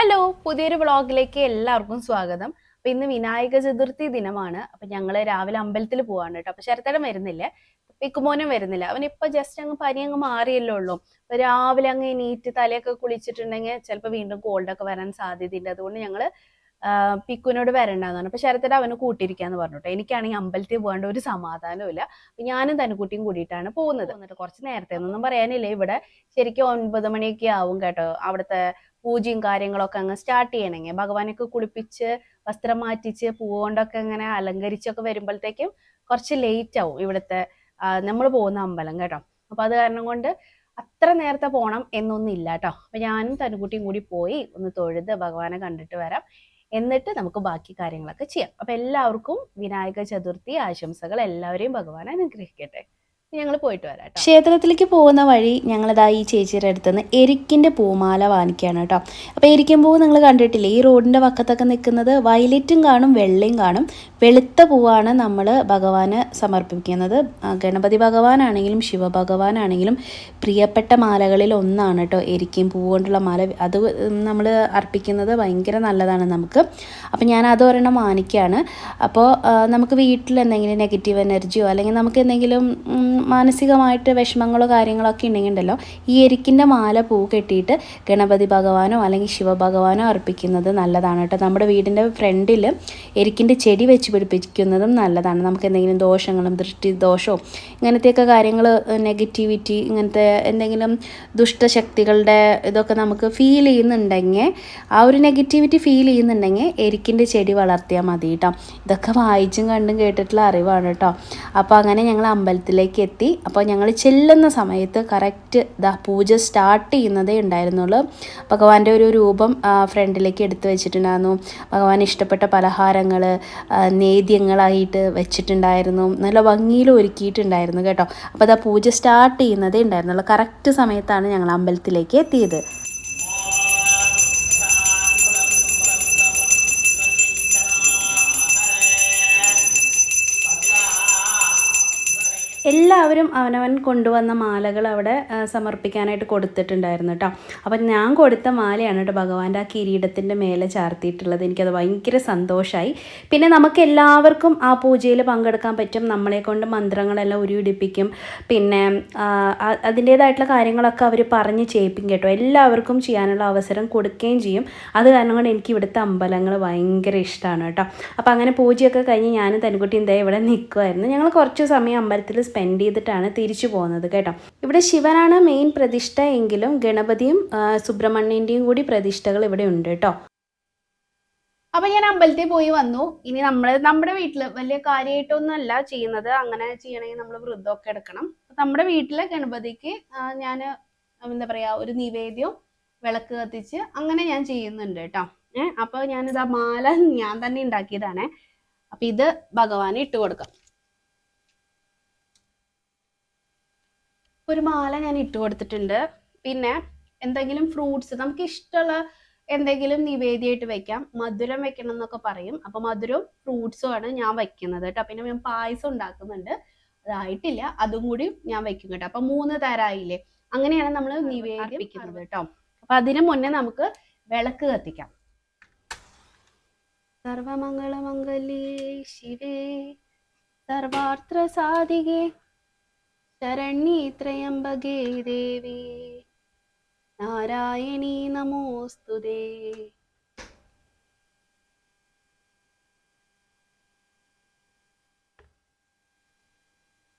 Hello പുതിയൊരു വ്ളോഗിലേക്ക് എല്ലാവർക്കും സ്വാഗതം. അപ്പൊ ഇന്ന് വിനായക ചതുർത്ഥി ദിനമാണ്. അപ്പൊ ഞങ്ങൾ രാവിലെ അമ്പലത്തിൽ പോവാണ് കേട്ടോ. അപ്പൊ ശരത്തേടം വരുന്നില്ല. പിക്കുമോനും വരുന്നില്ല. അവൻ ഇപ്പൊ ജസ്റ്റ് അങ്ങ് പനി അങ്ങ് മാറിയല്ലോ ഉള്ളൂ. അപ്പൊ രാവിലെ അങ്ങ് നീറ്റ് തലയൊക്കെ കുളിച്ചിട്ടുണ്ടെങ്കിൽ ചിലപ്പോൾ വീണ്ടും കോൾഡ് ഒക്കെ വരാൻ സാധ്യതയുണ്ട്. അതുകൊണ്ട് പിക്കുവിനോട് പിക്കുനോട് വരണ്ടെന്നാണ്. അപ്പൊ ശരത്തേട അവന് കൂട്ടിയിരിക്കാന്ന് പറഞ്ഞിട്ടോ എനിക്കാണെങ്കിൽ അമ്പലത്തിൽ പോകേണ്ട ഒരു സമാധാനവും ഇല്ല അപ്പൊ ഞാനും തനുക്കുട്ടിയും കൂടിയിട്ടാണ് പോകുന്നത്. എന്നിട്ട് കുറച്ച് നേരത്തെ ഒന്നും പറയാനില്ല. ഇവിടെ ശരിക്കും ഒൻപത് മണിയൊക്കെ ആവും കേട്ടോ. അവിടുത്തെ പൂജയും കാര്യങ്ങളൊക്കെ അങ്ങ് സ്റ്റാർട്ട് ചെയ്യണമെങ്കിൽ ഭഗവാനൊക്കെ കുളിപ്പിച്ച് വസ്ത്രം മാറ്റിച്ച് പൂവ് കൊണ്ടൊക്കെ അങ്ങനെ അലങ്കരിച്ചൊക്കെ വരുമ്പോഴത്തേക്കും കുറച്ച് ലേറ്റ് ആവും ഇവിടുത്തെ നമ്മൾ പോകുന്ന അമ്പലം കേട്ടോ. അപ്പൊ അത് കാരണം കൊണ്ട് അത്ര നേരത്തെ പോകണം എന്നൊന്നും ഇല്ല കേട്ടോ. അപ്പൊ ഞാനും തനുകുട്ടിയും കൂടി പോയി ഒന്ന് തൊഴുത് ഭഗവാനെ കണ്ടിട്ട് വരാം. എന്നിട്ട് നമുക്ക് ബാക്കി കാര്യങ്ങളൊക്കെ ചെയ്യാം. അപ്പൊ എല്ലാവർക്കും വിനായക ചതുർത്ഥി ആശംസകൾ എല്ലാവരെയും ഭഗവാൻ അനുഗ്രഹിക്കട്ടെ. ഞങ്ങൾ പോയിട്ട് വരാം. ക്ഷേത്രത്തിലേക്ക് പോകുന്ന വഴി ഞങ്ങളിതാ ഈ ചേച്ചിയുടെ അടുത്ത് നിന്ന് എരിക്കിന്റെ പൂമാല വാങ്ങിക്കുകയാണ് കേട്ടോ അപ്പോൾ എരിക്കും പൂവ് നിങ്ങൾ കണ്ടിട്ടില്ലേ? ഈ റോഡിന്റെ വക്കത്തൊക്കെ നിൽക്കുന്നത് വയലറ്റും കാണും വെള്ളയും കാണും. വെളുത്ത പൂവാണ് നമ്മൾ ഭഗവാന് സമർപ്പിക്കുന്നത്. ഗണപതി ഭഗവാനാണെങ്കിലും ശിവഭഗവാനാണെങ്കിലും പ്രിയപ്പെട്ട മാലകളിൽ ഒന്നാണ് കേട്ടോ എരിക്കും പൂവ് കൊണ്ടുള്ള മാല. അത് നമ്മൾ അർപ്പിക്കുന്നത് ഭയങ്കര നല്ലതാണ് നമുക്ക്. അപ്പോൾ ഞാൻ അത് ഒരെണ്ണം വാങ്ങിക്കുകയാണ്. അപ്പോൾ നമുക്ക് വീട്ടിൽ എന്തെങ്കിലും നെഗറ്റീവ് എനർജിയോ അല്ലെങ്കിൽ നമുക്ക് എന്തെങ്കിലും മാനസികമായിട്ട് വിഷമങ്ങളോ കാര്യങ്ങളോ ഒക്കെ ഉണ്ടെങ്കിൽ ഉണ്ടല്ലോ ഈ എരിക്കിന്റെ മാല പൂ കെട്ടിയിട്ട് ഗണപതി ഭഗവാനോ അല്ലെങ്കിൽ ശിവഭഗവാനോ അർപ്പിക്കുന്നത് നല്ലതാണ് കേട്ടോ. നമ്മുടെ വീടിന്റെ ഫ്രണ്ടിൽ എരിക്കിന്റെ ചെടി വെച്ച് പിടിപ്പിക്കുന്നതും നല്ലതാണ്. നമുക്ക് എന്തെങ്കിലും ദോഷങ്ങളും ദൃഷ്ടി ദോഷവും ഇങ്ങനത്തെയൊക്കെ കാര്യങ്ങൾ നെഗറ്റിവിറ്റി ഇങ്ങനത്തെ എന്തെങ്കിലും ദുഷ്ടശക്തികളുടെ ഇതൊക്കെ നമുക്ക് ഫീൽ ചെയ്യുന്നുണ്ടെങ്കിൽ ആ ഒരു നെഗറ്റിവിറ്റി ഫീൽ ചെയ്യുന്നുണ്ടെങ്കിൽ എരിക്കിന്റെ ചെടി വളർത്തിയാൽ മതി കേട്ടോ. ഇതൊക്കെ വായിച്ചും കണ്ടും കേട്ടിട്ടുള്ള അറിവാണ് കേട്ടോ. അപ്പോൾ അങ്ങനെ ഞങ്ങൾ അമ്പലത്തിലേക്ക് എത്തി അപ്പോൾ ഞങ്ങൾ ചെല്ലുന്ന സമയത്ത് കറക്റ്റ് ദാ പൂജ സ്റ്റാർട്ട് ചെയ്യുന്നതേ ഉണ്ടായിരുന്നുള്ളൂ. ഭഗവാന്റെ ഒരു രൂപം ഫ്രണ്ടിലേക്ക് എടുത്തു വെച്ചിട്ടുണ്ടായിരുന്നു. ഭഗവാൻ ഇഷ്ടപ്പെട്ട പലഹാരങ്ങൾ നേദ്യങ്ങളായിട്ട് വെച്ചിട്ടുണ്ടായിരുന്നു. നല്ല ഭംഗിയിൽ ഒരുക്കിയിട്ടുണ്ടായിരുന്നു കേട്ടോ. അപ്പോൾ അതാ പൂജ സ്റ്റാർട്ട് ചെയ്യുന്നതേ ഉണ്ടായിരുന്നുള്ളൂ. കറക്റ്റ് സമയത്താണ് ഞങ്ങൾ അമ്പലത്തിലേക്ക് എത്തിയത്. എല്ലാവരും അവനവൻ കൊണ്ടുവന്ന മാലകൾ അവിടെ സമർപ്പിക്കാനായിട്ട് കൊടുത്തിട്ടുണ്ടായിരുന്നു കേട്ടോ അപ്പം ഞാൻ കൊടുത്ത മാലയാണ് കേട്ടോ ഭഗവാന്റെ ആ കിരീടത്തിന്റെ മേലെ ചാർത്തിയിട്ടുള്ളത്. എനിക്കത് ഭയങ്കര സന്തോഷമായി പിന്നെ നമുക്ക് എല്ലാവർക്കും ആ പൂജയിൽ പങ്കെടുക്കാൻ പറ്റും. നമ്മളെ കൊണ്ട് മന്ത്രങ്ങളെല്ലാം ഉരുവിടിപ്പിക്കും. പിന്നെ അതിന്റേതായിട്ടുള്ള കാര്യങ്ങളൊക്കെ അവർ പറഞ്ഞ് ചെയ്യിപ്പിക്കും കേട്ടോ. എല്ലാവർക്കും ചെയ്യാനുള്ള അവസരം കൊടുക്കുകയും ചെയ്യും. അത് കാരണം കൊണ്ട് എനിക്ക് ഇവിടുത്തെ അമ്പലങ്ങൾ ഭയങ്കര ഇഷ്ടമാണ് കേട്ടോ അപ്പോൾ അങ്ങനെ പൂജയൊക്കെ കഴിഞ്ഞ് ഞാനും തനിക്കുട്ടി ദേ ഇവിടെ നിൽക്കുമായിരുന്നു ഞങ്ങൾ കുറച്ച് സമയം അമ്പലത്തിൽ സ്പെൻഡ് ചെയ്തിട്ടാണ് തിരിച്ചു പോകുന്നത് കേട്ടോ. ഇവിടെ ശിവനാണ് മെയിൻ പ്രതിഷ്ഠ എങ്കിലും ഗണപതിയും സുബ്രഹ്മണ്യന്റെയും കൂടി പ്രതിഷ്ഠകൾ ഇവിടെ ഉണ്ട് കേട്ടോ. അപ്പൊ ഞാൻ അമ്പലത്തിൽ പോയി വന്നു. ഇനി നമ്മൾ നമ്മുടെ വീട്ടിൽ വലിയ കാര്യമായിട്ടൊന്നും അല്ല ചെയ്യുന്നത്. അങ്ങനെ ചെയ്യണമെങ്കിൽ നമ്മൾ വൃദ്ധമൊക്കെ എടുക്കണം. നമ്മുടെ വീട്ടിലെ ഗണപതിക്ക് ഞാൻ എന്താ പറയാ ഒരു നിവേദ്യവും വിളക്ക് കത്തിച്ച് അങ്ങനെ ഞാൻ ചെയ്യുന്നുണ്ട് കേട്ടോ. ഏഹ് അപ്പൊ ഞാനിതാ മാല ഞാൻ തന്നെ ഉണ്ടാക്കിയതാണേ. അപ്പൊ ഇത് ഭഗവാന് ഇട്ട് കൊടുക്കാം. ഒരു മാല ഞാൻ ഇട്ട് കൊടുത്തിട്ടുണ്ട്. പിന്നെ എന്തെങ്കിലും ഫ്രൂട്ട്സ് നമുക്ക് ഇഷ്ടമുള്ള എന്തെങ്കിലും നിവേദ്യമായിട്ട് വെക്കാം. മധുരം വെക്കണം എന്നൊക്കെ പറയും. അപ്പൊ മധുരവും ഫ്രൂട്ട്സും ആണ് ഞാൻ വെക്കുന്നത് കേട്ടോ. പിന്നെ ഞാൻ പായസം ഉണ്ടാക്കുന്നുണ്ട്. അതായിട്ടില്ല അതും കൂടി ഞാൻ വെക്കും കേട്ടോ. അപ്പൊ മൂന്ന് തരായില്ലേ? അങ്ങനെയാണ് നമ്മൾ നിവേദിപ്പിക്കുന്നത് കേട്ടോ. അപ്പൊ അതിനു മുന്നേ നമുക്ക് വിളക്ക് കത്തിക്കാം. സർവമംഗളമംഗലേ ശിവേ. സർവാർത്ഥ സാധികേ ശരണ്യേ ത്രയംബകേ ദേവി. നാരായണീ നമോസ്തുതേ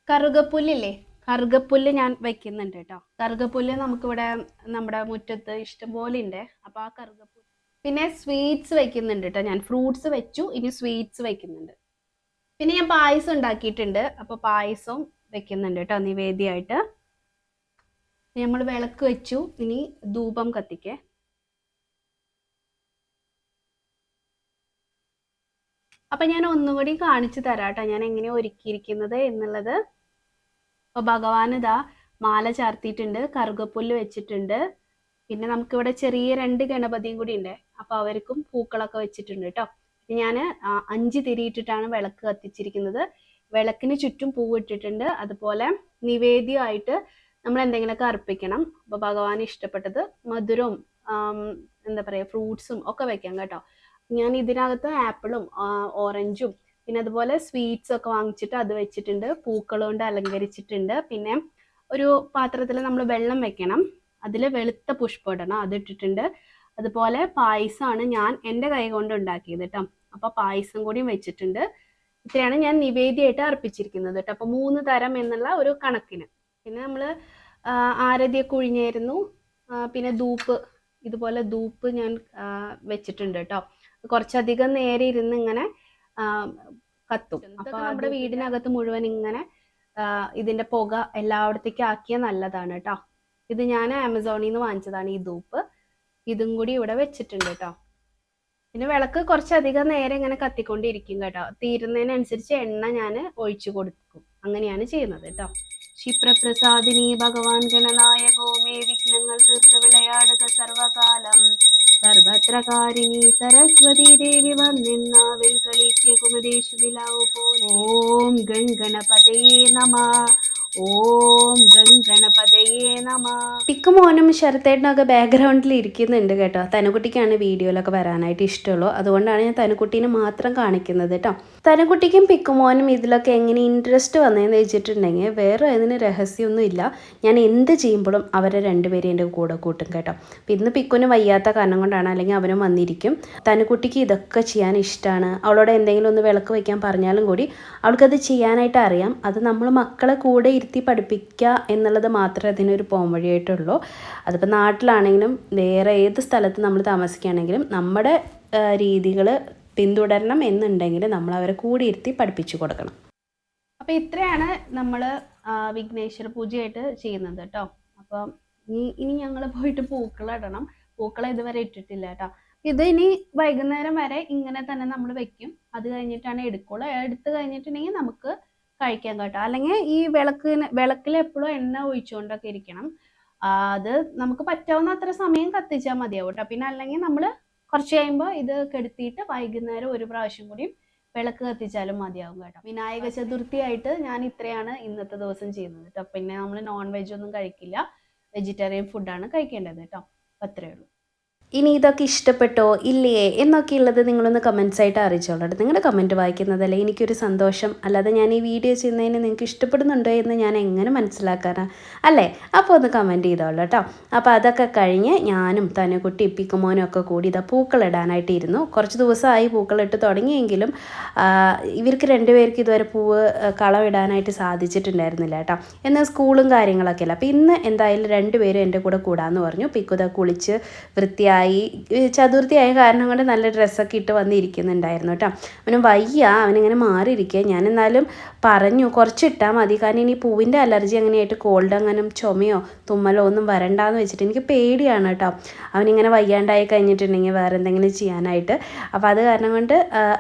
കറുകപ്പുല്ലില്ലേ? കറുകപ്പുല്ല് ഞാൻ വെക്കുന്നുണ്ട് കേട്ടോ. കറുകപ്പുല്ല് നമുക്കിവിടെ നമ്മുടെ മുറ്റത്ത് ഇഷ്ടംപോലെ ഉണ്ട് അപ്പൊ ആ കറുകപ്പുല്ല് പിന്നെ സ്വീറ്റ്സ് വെക്കുന്നുണ്ട് കേട്ടോ ഞാൻ. ഫ്രൂട്ട്സ് വെച്ചു ഇനി സ്വീറ്റ്സ് വെക്കുന്നുണ്ട്. പിന്നെ ഞാൻ പായസം ഉണ്ടാക്കിയിട്ടുണ്ട്. അപ്പൊ പായസവും വെക്കുന്നുണ്ട് കേട്ടോ നിവേദ്യമായിട്ട്. നമ്മൾ വിളക്ക് വെച്ചു ഇനി ധൂപം കത്തിക്കേ. അപ്പൊ ഞാൻ ഒന്നുകൂടി കാണിച്ചു തരാം കേട്ടോ ഞാൻ എങ്ങനെയാ ഒരുക്കിയിരിക്കുന്നത് എന്നുള്ളത്. അപ്പോൾ ഭഗവാൻ ഇതാ മാല ചാർത്തിയിട്ടുണ്ട് കറുകപ്പുല്ല് വെച്ചിട്ടുണ്ട്. പിന്നെ നമുക്കിവിടെ ചെറിയ രണ്ട് ഗണപതിയും കൂടി ഉണ്ട്. അപ്പോൾ അവർക്കും പൂക്കളൊക്കെ വെച്ചിട്ടുണ്ട് കേട്ടോ. ഞാൻ അഞ്ച് തിരിയിട്ടിട്ടാണ് വിളക്ക് കത്തിച്ചിരിക്കുന്നത്. വിളക്കിന് ചുറ്റും പൂവിട്ടിട്ടുണ്ട്. അതുപോലെ നിവേദ്യമായിട്ട് നമ്മൾ എന്തെങ്കിലുമൊക്കെ അർപ്പിക്കണം. അപ്പൊ ഭഗവാൻ ഇഷ്ടപ്പെട്ടത് മധുരവും എന്താ പറയുക ഫ്രൂട്ട്സും ഒക്കെ വെക്കാം കേട്ടോ. ഞാൻ ഇതിനകത്ത് ആപ്പിളും ഓറഞ്ചും പിന്നെ അതുപോലെ സ്വീറ്റ്സ് ഒക്കെ വാങ്ങിച്ചിട്ട് അത് വെച്ചിട്ടുണ്ട്. പൂക്കൾ കൊണ്ട് അലങ്കരിച്ചിട്ടുണ്ട്. പിന്നെ ഒരു പാത്രത്തിൽ നമ്മൾ വെള്ളം വെക്കണം. അതിൽ വെളുത്ത പുഷ്പം ഇടണം. അത് ഇട്ടിട്ടുണ്ട്. അതുപോലെ പായസമാണ് ഞാൻ എന്റെ കൈ കൊണ്ട് ഉണ്ടാക്കിയത് കേട്ടോ. അപ്പോൾ പായസം കൂടിയും വെച്ചിട്ടുണ്ട്. ഇത്രയാണ് ഞാൻ നിവേദ്യമായിട്ട് അർപ്പിച്ചിരിക്കുന്നത് കേട്ടോ. അപ്പോൾ മൂന്ന് തരം എന്നുള്ള ഒരു കണക്കിന്. പിന്നെ നമ്മൾ ആരതി കുഴിഞ്ഞായിരുന്നു പിന്നെ ധൂപ്പ് ഇതുപോലെ ധൂപ്പ് ഞാൻ വെച്ചിട്ടുണ്ട് കേട്ടോ. കുറച്ചധികം നേരെ ഇരുന്ന് ഇങ്ങനെ കത്തും. അപ്പൊ നമ്മുടെ വീടിനകത്ത് മുഴുവൻ ഇങ്ങനെ ഇതിന്റെ പുക എല്ലായിടത്തേക്കും ആക്കിയ നല്ലതാണ് കേട്ടോ. ഇത് ഞാൻ ആമസോണിൽ നിന്ന് വാങ്ങിച്ചതാണ് ഈ ധൂപ്പ്. ഇതും കൂടി ഇവിടെ വെച്ചിട്ടുണ്ട് കേട്ടോ. പിന്നെ വിളക്ക് കുറച്ചധികം നേരം ഇങ്ങനെ കത്തിക്കൊണ്ടിരിക്കും കേട്ടോ. തീരുന്നതിനനുസരിച്ച് എണ്ണ ഞാൻ ഒഴിച്ചു കൊടുക്കും. അങ്ങനെയാണ് ചെയ്യുന്നത് കേട്ടോ. ക്ഷിപ്രപ്രസാദിനി ഭഗവാൻ ഗണനായകോ മേ വിഘ്നങ്ങൾ തീർത്ത് വിളയാടുക സർവകാലം. സർവത്രകാരിണി സരസ്വതി ദേവി വന്നിന്നാവിൽ കളിക്ക കുമദേശു നിലാവു പോലെ. ഓം ഗംഗണപതേ നമ. ഓം ഗംഗണപതയേ നമ. പിക്കുമോനും ബാക്ക്ഗ്രൗണ്ടിൽ ഇരിക്കുന്നുണ്ട് കേട്ടോ. തനുകുട്ടിക്കാണ് വീഡിയോയിലൊക്കെ വരാനായിട്ട് ഇഷ്ടമുള്ളൂ. അതുകൊണ്ടാണ് ഞാൻ തനുകുട്ടീനെ മാത്രം കാണിക്കുന്നത് കേട്ടോ. തനുകുട്ടിക്കും പിക്കുമോനും ഇതിലൊക്കെ എങ്ങനെ ഇൻട്രസ്റ്റ് വന്നതെന്ന് വെച്ചിട്ടുണ്ടെങ്കിൽ വേറെ അതിന് രഹസ്യമൊന്നും ഇല്ല ഞാൻ എന്ത് ചെയ്യുമ്പോഴും അവരെ രണ്ടുപേരെയും എന്റെ കൂടെ കൂട്ടും കേട്ടോ. അപ്പം ഇന്ന് പിക്കുന് വയ്യാത്ത കാരണം കൊണ്ടാണ് അല്ലെങ്കിൽ അവനും വന്നിരിക്കും. തനുകുട്ടിക്ക് ഇതൊക്കെ ചെയ്യാൻ ഇഷ്ടമാണ് അവളോട് എന്തെങ്കിലും ഒന്ന് വിളക്ക് വയ്ക്കാൻ പറഞ്ഞാലും കൂടി അവൾക്കത് ചെയ്യാനായിട്ട് അറിയാം. അത് നമ്മൾ മക്കളെ കൂടെ ഇരുത്തി പഠിപ്പിക്കുക എന്നുള്ളത് മാത്രമേ അതിനൊരു പോംവഴിയായിട്ടുള്ളൂ അതിപ്പോൾ നാട്ടിലാണെങ്കിലും വേറെ ഏത് സ്ഥലത്ത് നമ്മൾ താമസിക്കുകയാണെങ്കിലും നമ്മുടെ രീതികൾ പിന്തുടരണം എന്നുണ്ടെങ്കിൽ നമ്മൾ അവരെ കൂടി ഇരുത്തി പഠിപ്പിച്ചു കൊടുക്കണം. അപ്പോൾ ഇത്രയാണ് നമ്മൾ വിഘ്നേശ്വര പൂജയായിട്ട് ചെയ്യുന്നത് കേട്ടോ. അപ്പം ഇനി ഇനി ഞങ്ങൾ പോയിട്ട് പൂക്കളിടണം പൂക്കൾ ഇതുവരെ ഇട്ടിട്ടില്ല കേട്ടോ. ഇത് ഇനി വൈകുന്നേരം വരെ ഇങ്ങനെ തന്നെ നമ്മൾ വെക്കും. അത് കഴിഞ്ഞിട്ടാണ് എടുക്കുള്ളൂ. എടുത്തു കഴിഞ്ഞിട്ടുണ്ടെങ്കിൽ നമുക്ക് കഴിക്കാൻ കേട്ടോ. അല്ലെങ്കിൽ ഈ വിളക്കിന് വിളക്കിൽ എപ്പോഴും എണ്ണ ഒഴിച്ചുകൊണ്ടൊക്കെ ഇരിക്കണം. അത് നമുക്ക് പറ്റാവുന്ന അത്ര സമയം കത്തിച്ചാൽ മതിയാവും കേട്ടോ. പിന്നെ അല്ലെങ്കിൽ നമ്മൾ കുറച്ച് കഴിയുമ്പോൾ ഇത് കെടുത്തിയിട്ട് വൈകുന്നേരം ഒരു പ്രാവശ്യം കൂടി വിളക്ക് കത്തിച്ചാലും മതിയാവും കേട്ടോ. വിനായക ചതുർത്ഥി ആയിട്ട് ഞാൻ ഇത്രയാണ് ഇന്നത്തെ ദിവസം ചെയ്യുന്നത് കേട്ടോ. പിന്നെ നമ്മൾ നോൺ വെജ് ഒന്നും കഴിക്കില്ല. വെജിറ്റേറിയൻ ഫുഡാണ് കഴിക്കേണ്ടത് കേട്ടോ. അത്രയേ ഉള്ളൂ. ഇനി ഇതൊക്കെ ഇഷ്ടപ്പെട്ടോ? ഇല്ലയേ എന്നൊക്കെയുള്ളത് നിങ്ങളൊന്ന് കമൻസ് ആയിട്ട് അറിയിച്ചോളൂ നിങ്ങളുടെ കമന്റ് വായിക്കുന്നതല്ലേ എനിക്കൊരു സന്തോഷം. അല്ലാതെ ഞാൻ ഈ വീഡിയോ ചെയ്യുന്നതിന് നിങ്ങൾക്ക് ഇഷ്ടപ്പെടുന്നുണ്ടോ എന്ന് ഞാൻ എങ്ങനെ മനസ്സിലാക്കാനാ? അല്ലേ? അപ്പോൾ ഒന്ന് കമന്റ് ചെയ്തോളൂ കേട്ടോ. അപ്പോൾ അതൊക്കെ കഴിഞ്ഞ് ഞാനും തനുകുട്ടി ഇപ്പിക്കുമോനും ഒക്കെ കൂടി ഇതാ പൂക്കളിടാനായിട്ട് ഇരുന്നു. കുറച്ച് ദിവസമായി പൂക്കളിട്ട് തുടങ്ങിയെങ്കിലും ഇവർക്ക് രണ്ടുപേർക്ക് ഇതുവരെ പൂവ് കളമിടാനായിട്ട് സാധിച്ചിട്ടുണ്ടായിരുന്നില്ല കേട്ടോ. എന്നാൽ സ്കൂളും കാര്യങ്ങളൊക്കെ അല്ല? അപ്പോൾ ഇന്ന് എന്തായാലും രണ്ടുപേരും എന്റെ കൂടെ കൂടാമെന്ന് പറഞ്ഞു. പിക്കുത കുളിച്ച് വൃത്തിയായി ഈ ചതുർത്ഥി ആയ കാരണം കൊണ്ട് നല്ല ഡ്രസ്സൊക്കെ ഇട്ട് വന്നിരിക്കുന്നുണ്ടായിരുന്നു കേട്ടോ. അവന് വയ്യ. അവനിങ്ങനെ മാറിയിരിക്കുക ഞാൻ എന്നാലും പറഞ്ഞു കുറച്ചിട്ടാൽ മതി. കാരണം ഇനി പൂവിന്റെ അലർജി അങ്ങനെയായിട്ട് കോൾഡ് അങ്ങനെ ചുമയോ തുമ്മലോ ഒന്നും വരണ്ടാന്ന് വെച്ചിട്ട് എനിക്ക് പേടിയാണ് കേട്ടോ. അവനിങ്ങനെ വയ്യാണ്ടായി കഴിഞ്ഞിട്ടുണ്ടെങ്കിൽ വേറെ എന്തെങ്കിലും ചെയ്യാനായിട്ട്. അപ്പോൾ അത് കാരണം കൊണ്ട്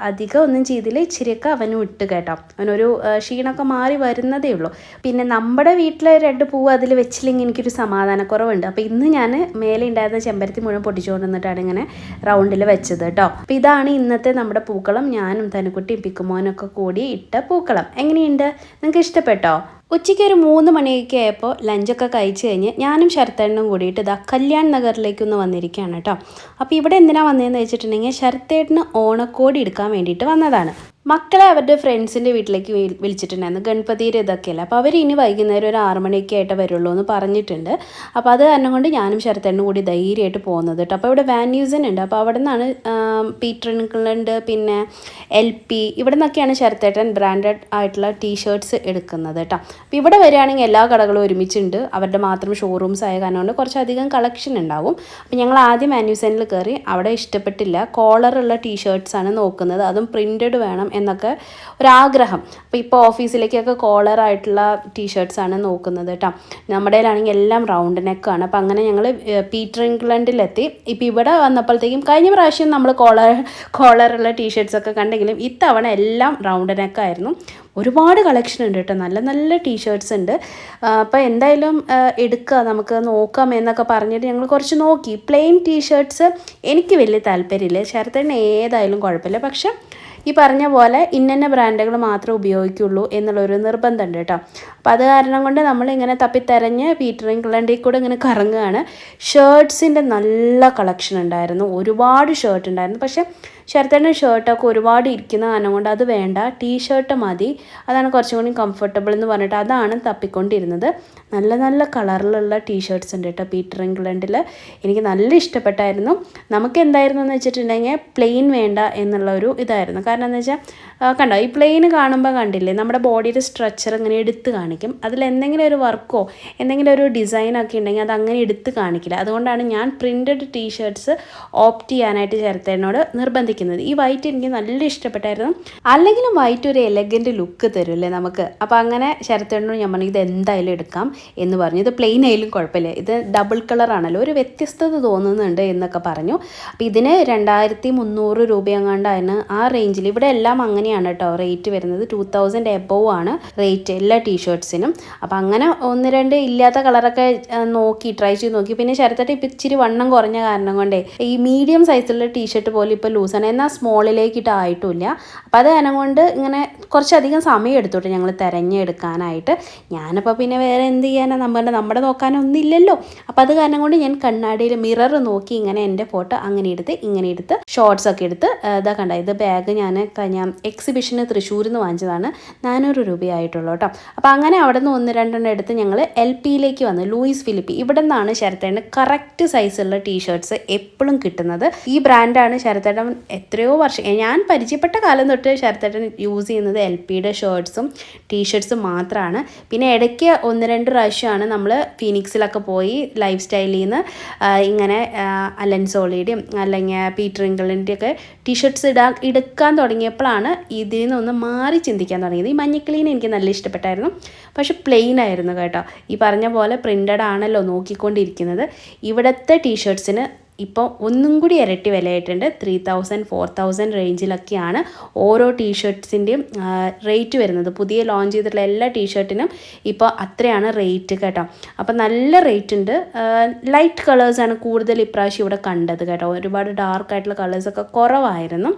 അധികം ഒന്നും ചെയ്തില്ല. ഇച്ചിരിയൊക്കെ അവന് വിട്ട് കേട്ടോ. അവനൊരു ക്ഷീണമൊക്കെ മാറി വരുന്നതേ ഉള്ളൂ. പിന്നെ നമ്മുടെ വീട്ടിലെ രണ്ട് പൂവ് അതിൽ വെച്ചില്ലെങ്കിൽ എനിക്കൊരു സമാധാനക്കുറവുണ്ട്. അപ്പോൾ ഇന്ന് ഞാൻ മേലെ ഉണ്ടായിരുന്ന ചെമ്പരത്തി മുഴുവൻ പൊട്ടിച്ചുകൊണ്ട് വന്നിട്ടാണ് ഇങ്ങനെ റൗണ്ടിൽ വെച്ചത് കേട്ടോ. അപ്പോൾ ഇതാണ് ഇന്നത്തെ നമ്മുടെ പൂക്കളം. ഞാനും തനുക്കുട്ടിയും പിക്കുമോനൊക്കെ കൂടി ഇട്ട പൂക്കളം. എങ്ങനെയുണ്ട്? നിങ്ങൾക്ക് ഇഷ്ടപ്പെട്ടോ? ഉച്ചയ്ക്ക് ഒരു മൂന്ന് മണിയൊക്കെ ആയപ്പോൾ ലഞ്ചൊക്കെ കഴിച്ച് കഴിഞ്ഞ് ഞാനും ശരത്തേട്ടനും കൂടിയിട്ട് ഇതാ കല്യാൺ നഗറിലേക്കൊന്ന് വന്നിരിക്കുകയാണ് കേട്ടോ. അപ്പോൾ ഇവിടെ എന്തിനാണ് വന്നതെന്ന് വെച്ചിട്ടുണ്ടെങ്കിൽ ശരത്തേട്ടന് ഓണക്കോടി എടുക്കാൻ വേണ്ടിയിട്ട് വന്നതാണ്. മക്കളെ അവരുടെ ഫ്രണ്ട്സിന്റെ വീട്ടിലേക്ക് വിളി- വിളിച്ചിട്ടുണ്ടായിരുന്നു. ഗണപതിയുടെ ഇതൊക്കെയല്ല അപ്പോൾ അവർ ഇനി വൈകുന്നേരം ഒരു ആറ് മണിയൊക്കെ ആയിട്ട് വരുള്ളൂ എന്ന് പറഞ്ഞിട്ടുണ്ട്. അപ്പോൾ അത് കാരണം കൊണ്ട് ഞാനും ശരത്തേണ്ണും കൂടി ധൈര്യമായിട്ട് പോകുന്നത് കേട്ടോ. അപ്പോൾ ഇവിടെ വാൻ ന്യൂസൻ ഉണ്ട്. അപ്പോൾ അവിടെ നിന്നാണ് പീറ്റർ ഇൻക്ലണ്ട് പിന്നെ എൽ പി ഇവിടെ നിന്നൊക്കെയാണ് ശരത്തേട്ടൻ ബ്രാൻഡഡ് ആയിട്ടുള്ള ടീഷർട്ട്സ് എടുക്കുന്നത് കേട്ടോ. അപ്പോൾ ഇവിടെ വരികയാണെങ്കിൽ എല്ലാ കടകളും ഒരുമിച്ചുണ്ട്. അവരുടെ മാത്രം ഷോറൂംസ് ആയ കാരണം കൊണ്ട് കുറച്ചധികം കളക്ഷൻ ഉണ്ടാവും. അപ്പോൾ ഞങ്ങൾ ആദ്യം വാന്യൂസനിൽ കയറി. അവിടെ ഇഷ്ടപ്പെട്ടില്ല. കോളറുള്ള ടീഷർട്ട്സാണ് നോക്കുന്നത്. അതും പ്രിന്റഡ് വേണം എന്നൊക്കെ ഒരാഗ്രഹം. അപ്പോൾ ഇപ്പോൾ ഓഫീസിലേക്കൊക്കെ കോളറായിട്ടുള്ള ടീഷർട്ട്സാണ് നോക്കുന്നത് കേട്ടോ നമ്മുടെ ആണെങ്കിൽ എല്ലാം റൗണ്ട് നെക്കാണ് അപ്പോൾ അങ്ങനെ ഞങ്ങൾ പീറ്റർ ഇംഗ്ലണ്ടിലെത്തി ഇപ്പോൾ ഇവിടെ വന്നപ്പോഴത്തേക്കും കഴിഞ്ഞ പ്രാവശ്യം നമ്മൾ കോളർ കോളറുള്ള ടീഷർട്ട്സൊക്കെ കണ്ടെങ്കിലും ഇത്തവണ എല്ലാം റൗണ്ട് നെക്കായിരുന്നു ഒരുപാട് കളക്ഷൻ ഉണ്ട് കേട്ടോ നല്ല നല്ല ടീഷർട്ട്സ് ഉണ്ട്. അപ്പോൾ എന്തായാലും എടുക്കുക നമുക്ക് നോക്കാം എന്നൊക്കെ പറഞ്ഞിട്ട് ഞങ്ങൾ കുറച്ച് നോക്കി. പ്ലെയിൻ ടീഷർട്ട്സ് എനിക്ക് വലിയ താല്പര്യമില്ല. ശരത്തേന് ഏതായാലും കുഴപ്പമില്ല. പക്ഷെ ഈ പറഞ്ഞ പോലെ ഇന്നന്ന ബ്രാൻഡുകൾ മാത്രമേ ഉപയോഗിക്കുള്ളൂ എന്നുള്ളൊരു നിർബന്ധമുണ്ട് കേട്ടോ. അപ്പോൾ അത് കാരണം കൊണ്ട് നമ്മളിങ്ങനെ തപ്പിത്തെരഞ്ഞ് പീറ്റർ ഇംഗ്ലണ്ടിൽ കൂടെ ഇങ്ങനെ കറങ്ങുകയാണ്. ഷർട്ട്സിന്റെ നല്ല കളക്ഷൻ ഉണ്ടായിരുന്നു. ഒരുപാട് ഷേർട്ട് ഉണ്ടായിരുന്നു. പക്ഷേ ശരത്തേന്റെ ഷേർട്ടൊക്കെ ഒരുപാട് ഇരിക്കുന്ന കാരണം കൊണ്ട് അത് വേണ്ട. ടീ ഷർട്ട് മതി. അതാണ് കുറച്ചും കൂടി കംഫർട്ടബിൾ എന്ന് പറഞ്ഞിട്ട് അതാണ് തപ്പിക്കൊണ്ടിരുന്നത്. നല്ല നല്ല കളറിലുള്ള ടീ ഷർട്ട്സ് ഉണ്ട് കേട്ടോ പീറ്റർ ഇംഗ്ലണ്ടിൽ എനിക്ക് നല്ല ഇഷ്ടപ്പെട്ടായിരുന്നു. നമുക്ക് എന്തായിരുന്നു എന്ന് വെച്ചിട്ടുണ്ടെങ്കിൽ പ്ലെയിൻ വേണ്ട എന്നുള്ള ഒരു ഇതായിരുന്നു. കാരണം എന്ന് വെച്ചാൽ കണ്ടോ ഈ പ്ലെയിൻ കാണുമ്പോൾ കണ്ടില്ലേ നമ്മുടെ ബോഡിയുടെ സ്ട്രക്ചർ ഇങ്ങനെ എടുത്ത് കാണിക്കും. അതിൽ എന്തെങ്കിലും ഒരു വർക്കോ എന്തെങ്കിലും ഒരു ഡിസൈനൊക്കെ ഉണ്ടെങ്കിൽ അത് അങ്ങനെ എടുത്ത് കാണിക്കില്ല. അതുകൊണ്ടാണ് ഞാൻ പ്രിന്റഡ് ടീഷർട്ട്സ് ഓപ്റ്റ് ചെയ്യാനായിട്ട് ചേർത്തേനോട് നിർബന്ധിക്കുന്നത്. ഈ വൈറ്റ് എനിക്ക് നല്ല ഇഷ്ടപ്പെട്ടായിരുന്നു. അല്ലെങ്കിലും വൈറ്റ് ഒരു എലഗന്റ് ലുക്ക് തരുമല്ലേ നമുക്ക്? അപ്പോൾ അങ്ങനെ ശരത്തേനോട് ഞാൻ പറഞ്ഞു ഇത് എന്തായാലും എടുക്കാം എന്ന് പറഞ്ഞു. ഇത് പ്ലെയിൻ ആയാലും കുഴപ്പമില്ല. ഇത് ഡബിൾ കളറാണല്ലോ ഒരു വ്യത്യസ്തത തോന്നുന്നുണ്ട് എന്നൊക്കെ പറഞ്ഞു. അപ്പോൾ ഇതിന് രണ്ടായിരത്തി മുന്നൂറ് രൂപയെങ്ങാണ്ടാണ് ആ റേഞ്ചിൽ ഇവിടെ എല്ലാം അങ്ങനെയാണ് കേട്ടോ. റേറ്റ് വരുന്നത്. ടു തൗസൻഡ് എബോവ് ആണ്. റേറ്റ് എല്ലാ ടീഷർട്ട്സിനും അപ്പോൾ അങ്ങനെ ഒന്ന് രണ്ട് ഇല്ലാത്ത കളറൊക്കെ നോക്കി ട്രൈ ചെയ്ത് നോക്കി. പിന്നെ ശരത്തേട്ട് ഇപ്പം ഇച്ചിരി വണ്ണം കുറഞ്ഞ കാരണം കൊണ്ടേ ഈ മീഡിയം സൈസിലുള്ള ടീഷർട്ട് പോലും ഇപ്പോൾ ലൂസാണ് എന്നാൽ സ്മോളിലേക്ക് ഇട്ട് ആയിട്ടുമില്ല അപ്പോൾ അത് കാരണം കൊണ്ട് ഇങ്ങനെ കുറച്ചധികം സമയം എടുത്തോട്ടെ ഞങ്ങൾ തിരഞ്ഞെടുക്കാനായിട്ട്. ഞാനപ്പോൾ പിന്നെ വേറെ എന്ത് ചെയ്യാനാണ് നമ്മുടെ നമ്മുടെ നോക്കാനൊന്നും ഇല്ലല്ലോ അപ്പോൾ അത് കാരണം കൊണ്ട് ഞാൻ കണ്ണാടിയിൽ മിറർ നോക്കി ഇങ്ങനെ എന്റെ ഫോട്ടോ അങ്ങനെ എടുത്ത് ഇങ്ങനെ എടുത്ത് ഷോർട്സ് ഒക്കെ എടുത്ത് ഇതാ കണ്ട ഇത് ബാഗ് ഞാൻ കഴിഞ്ഞ എക്സിബിഷന് തൃശ്ശൂരിൽ നിന്ന് വാങ്ങിച്ചതാണ്. നാനൂറ് രൂപയായിട്ടുള്ളൂ കേട്ടോ. അപ്പോൾ അങ്ങനെ അവിടെ നിന്ന് ഒന്ന് രണ്ടെണ്ണം എടുത്ത് ഞങ്ങൾ എൽ പിയിലേക്ക് വന്ന് ലൂയിസ് ഫിലിപ്പി. ഇവിടെ നിന്നാണ് ശരത്തേട്ടൻ കറക്റ്റ് സൈസുള്ള ടീഷർട്ട്സ് എപ്പോഴും കിട്ടുന്നത്. ഈ ബ്രാൻഡാണ് ശരത്തേട്ടൻ എത്രയോ വർഷം ഞാൻ പരിചയപ്പെട്ട കാലം തൊട്ട് ശരത്തേട്ടൻ യൂസ് ചെയ്യുന്നത് എൽ പിയുടെ ഷർട്ട്സും ടീഷർട്ട്സും മാത്രമാണ് പിന്നെ ഇടയ്ക്ക് ഒന്ന് രണ്ട് പ്രാവശ്യമാണ് നമ്മൾ ഫീനിക്സിലൊക്കെ പോയി ലൈഫ് സ്റ്റൈലിൽ നിന്ന് ഇങ്ങനെ അലൻസോളിയുടെയും അലൻ സോളിയുടെയും അല്ലെങ്കിൽ പീറ്റർ ഇംഗ്ലണ്ടിന്റെ ഒക്കെ ടീഷർട്ട്സ് ഇടാൻ എടുക്കാൻ തുടങ്ങിയപ്പോഴാണ് ഇതിൽ നിന്നൊന്ന് മാറി ചിന്തിക്കാൻ തുടങ്ങിയത്. ഈ മഞ്ഞക്കിളീനെ എനിക്ക് നല്ല ഇഷ്ടപ്പെട്ടായിരുന്നു. പക്ഷെ പ്ലെയിൻ ആയിരുന്നു കേട്ടോ. ഈ പറഞ്ഞ പോലെ പ്രിന്റഡ് ആണല്ലോ നോക്കിക്കൊണ്ടിരിക്കുന്നത്. ഇവിടുത്തെ ടീഷർട്ട്സിന് ഇപ്പോൾ ഒന്നും കൂടി ഇരട്ടി വിലയായിട്ടുണ്ട്. ത്രീ തൗസൻഡ് ഫോർ തൗസൻഡ് റേഞ്ചിലൊക്കെയാണ് ഓരോ ടീഷർട്ട്സിന്റെയും റേറ്റ് വരുന്നത്. പുതിയ ലോഞ്ച് ചെയ്തിട്ടുള്ള എല്ലാ ടീഷർട്ടിനും ഇപ്പോൾ അത്രയാണ് റേറ്റ് കേട്ടോ. അപ്പോൾ നല്ല റേറ്റ് ഉണ്ട്. ലൈറ്റ് കളേഴ്സാണ് കൂടുതൽ ഇപ്രാവശ്യം ഇവിടെ കണ്ടത് കേട്ടോ. ഒരുപാട് ഡാർക്ക് ആയിട്ടുള്ള കളേഴ്സൊക്കെ കുറവായിരുന്നു.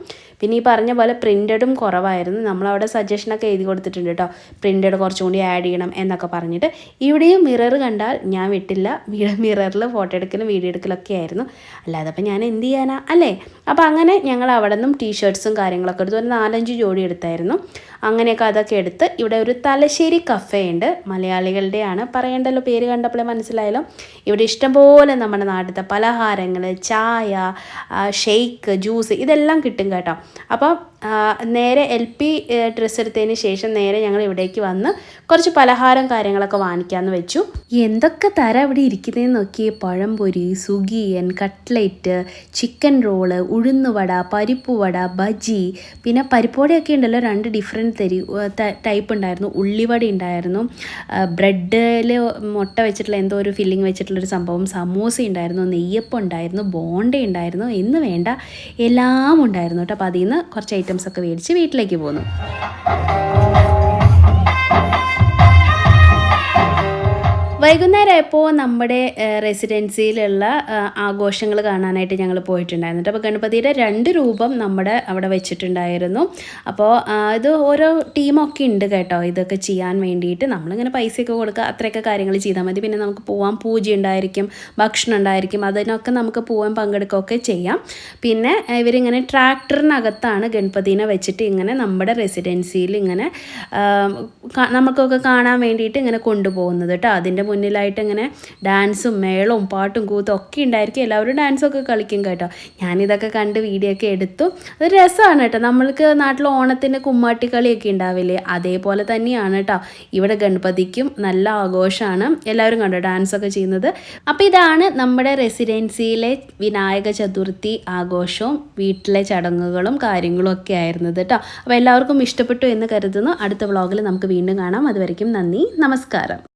പിന്നെ ഈ പറഞ്ഞ പോലെ പ്രിന്റഡും കുറവായിരുന്നു. നമ്മളവിടെ സജഷനൊക്കെ എഴുതി കൊടുത്തിട്ടുണ്ട് കേട്ടോ പ്രിന്റഡ് കുറച്ചും കൂടി ആഡ് ചെയ്യണം എന്നൊക്കെ പറഞ്ഞിട്ട്. ഇവിടെയും മിറർ കണ്ടാൽ ഞാൻ വിട്ടില്ല. മിററിൽ ഫോട്ടോ എടുക്കലും വീഡിയോ എടുക്കലൊക്കെ ആയിരുന്നു. അല്ലാതെ അപ്പം ഞാൻ എന്ത് ചെയ്യാനാ? അല്ലേ? അപ്പോൾ അങ്ങനെ ഞങ്ങൾ അവിടെ നിന്നും ടീഷർട്ട്സും കാര്യങ്ങളൊക്കെ എടുത്തു. ഒരു നാലഞ്ച് ജോഡി എടുത്തായിരുന്നു. അങ്ങനെയൊക്കെ അതൊക്കെ എടുത്ത് ഇവിടെ ഒരു തലശ്ശേരി കഫേ ഉണ്ട്. മലയാളികളുടെയാണ് പറയേണ്ടല്ലോ പേര് കണ്ടപ്പോഴേ മനസ്സിലായല്ലോ. ഇവിടെ ഇഷ്ടംപോലെ നമ്മുടെ നാട്ടിലത്തെ പലഹാരങ്ങൾ ചായ ഷെയ്ക്ക് ജ്യൂസ് ഇതെല്ലാം കിട്ടും കേട്ടോ. അപ്പം നേരെ എൽ പി ഡ്രസ്സ് എടുത്തതിന് ശേഷം നേരെ ഞങ്ങൾ ഇവിടേക്ക് വന്ന് കുറച്ച് പലഹാരം കാര്യങ്ങളൊക്കെ വാങ്ങിക്കാമെന്ന് വെച്ചു. എന്തൊക്കെ തരം ഇവിടെ ഇരിക്കുന്നതെന്ന് നോക്കിയേ. പഴംപൊരി സുഗിയൻ കട്ട്ലറ്റ് ചിക്കൻ റോൾ ഉഴുന്നുവട പരിപ്പുവട ബജി പിന്നെ പരിപ്പുവടയൊക്കെ ഉണ്ടല്ലോ രണ്ട് ഡിഫറെന്റ് തരി ടൈപ്പ് ഉണ്ടായിരുന്നു. ഉള്ളിവട ഉണ്ടായിരുന്നു. ബ്രെഡിൽ മുട്ട വെച്ചിട്ടുള്ള എന്തോ ഒരു ഫില്ലിങ് വെച്ചിട്ടുള്ളൊരു സംഭവം സമൂസ ഉണ്ടായിരുന്നു നെയ്യപ്പം ഉണ്ടായിരുന്നു ബോണ്ട ഉണ്ടായിരുന്നു എന്ന് വേണ്ട എല്ലാം ഉണ്ടായിരുന്നു കേട്ടോ. അപ്പോൾ അതിൽ നിന്ന് കുറച്ച് ഐറ്റംസ് ഒക്കെ മേടിച്ച് വീട്ടിലേക്ക് പോന്നു. വൈകുന്നേരം ആയപ്പോൾ നമ്മുടെ റെസിഡൻസിയിലുള്ള ആഘോഷങ്ങൾ കാണാനായിട്ട് ഞങ്ങൾ പോയിട്ടുണ്ടായിരുന്നു അപ്പോൾ ഗണപതിയുടെ രണ്ട് രൂപം നമ്മുടെ അവിടെ വെച്ചിട്ടുണ്ടായിരുന്നു. അപ്പോൾ ഇത് ഓരോ ടീമൊക്കെ ഉണ്ട് കേട്ടോ. ഇതൊക്കെ ചെയ്യാൻ വേണ്ടിയിട്ട് നമ്മളിങ്ങനെ പൈസയൊക്കെ കൊടുക്കുക അത്രയൊക്കെ കാര്യങ്ങൾ ചെയ്താൽ മതി. പിന്നെ നമുക്ക് പോകാൻ പൂജ ഉണ്ടായിരിക്കും ഭക്ഷണം ഉണ്ടായിരിക്കും അതിനൊക്കെ നമുക്ക് പോകാൻ പങ്കെടുക്കുകയൊക്കെ ചെയ്യാം. പിന്നെ ഇവരിങ്ങനെ ട്രാക്ടറിനകത്താണ് ഗണപതിനെ വെച്ചിട്ട് ഇങ്ങനെ നമ്മുടെ റെസിഡൻസിയിൽ ഇങ്ങനെ നമുക്കൊക്കെ കാണാൻ വേണ്ടിയിട്ട് ഇങ്ങനെ കൊണ്ടുപോകുന്നത് കേട്ടോ. അതിന്റെ മുന്നിലായിട്ട് ഇങ്ങനെ ഡാൻസും മേളവും പാട്ടും കൂത്തും ഒക്കെ ഉണ്ടായിരിക്കും. എല്ലാവരും ഡാൻസൊക്കെ കളിക്കും കേട്ടോ. ഞാനിതൊക്കെ കണ്ട് വീഡിയോ ഒക്കെ എടുത്തു. അത് രസമാണ് കേട്ടോ. നമ്മൾക്ക് നാട്ടിൽ ഓണത്തിന്റെ കുമ്മാട്ടി കളിയൊക്കെ ഉണ്ടാവില്ലേ? അതേപോലെ തന്നെയാണ് കേട്ടോ. ഇവിടെ ഗണപതിക്കും നല്ല ആഘോഷമാണ്. എല്ലാവരും കണ്ടോ ഡാൻസൊക്കെ ചെയ്യുന്നത്? അപ്പോൾ ഇതാണ് നമ്മുടെ റെസിഡൻസിയിലെ വിനായക ചതുർത്ഥി ആഘോഷവും വീട്ടിലെ ചടങ്ങുകളും കാര്യങ്ങളും ഒക്കെ ആയിരുന്നത് കേട്ടോ. അപ്പോൾ എല്ലാവർക്കും ഇഷ്ടപ്പെട്ടു എന്ന് കരുതുന്നു. അടുത്ത വ്ളോഗിൽ നമുക്ക് വീണ്ടും കാണാം. അതുവരയ്ക്കും നന്ദി. നമസ്കാരം.